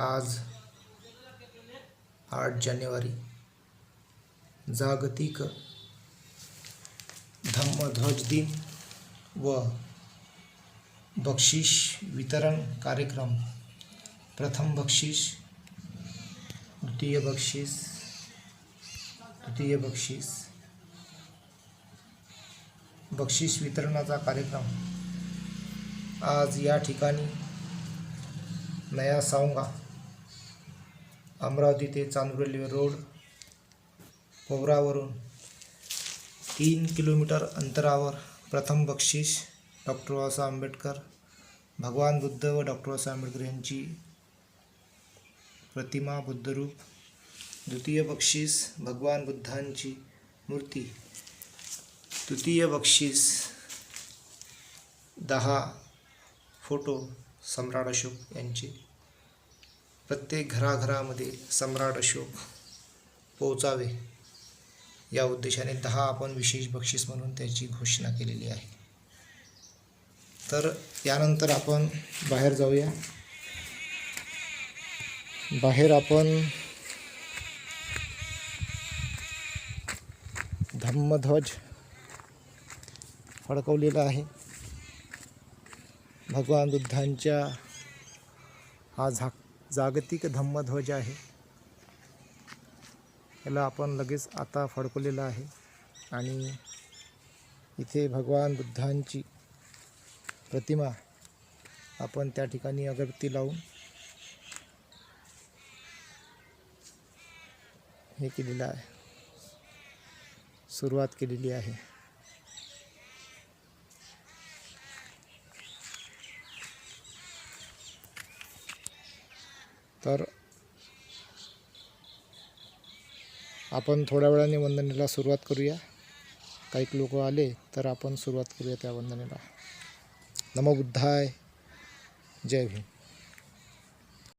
आज आठ जानेवारी. जागतिक धम्मध्वज दिन व बक्षीस वितरण कार्यक्रम. प्रथम बक्षीस द्वितीय बक्षीस तृतीय बक्षीस. बक्षीस वितरणाचा कार्यक्रम. आज या ठिकाणी नया सावंगा अमरावती ते चांदूर रेल्वे रोड पोवरावरून तीन किलोमीटर अंतरावर प्रथम बक्षीस डॉक्टर बाबासाहेब आंबेडकर भगवान बुद्ध व डॉक्टर बाबासाहेब आंबेडकर यांची प्रतिमा बुद्धरूप द्वितीय बक्षीस भगवान बुद्धांची मूर्ती तृतीय बक्षीस दहा फोटो सम्राट अशोक यांचे. प्रत्येक घराघरामध्ये सम्राट अशोक पोहोचावे या उद्देशाने दहा आपण विशेष बक्षीस म्हणून त्याची घोषणा केलेली आहे. तर यानंतर आपण बाहेर जाऊया. बाहेर आपण धम्मध्वज फडकवलेला आहे. भगवान बुद्धांच्या हा झाक जागतिक धम्मध्वज आहे. याला आपण लगेच आता फडकवलेला आहे. आणि इथे भगवान बुद्धांची प्रतिमा आपण त्या ठिकाणी अगरबत्ती लावून हे केलेलं आहे. सुरुवात केलेली आहे. तर आपण थोड्या वेळाने वंदनेला सुरुवात करूया. काही लोक आले तर आपण सुरुवात करूया त्या वंदनेला. नमो बुद्धाय. जय भीम.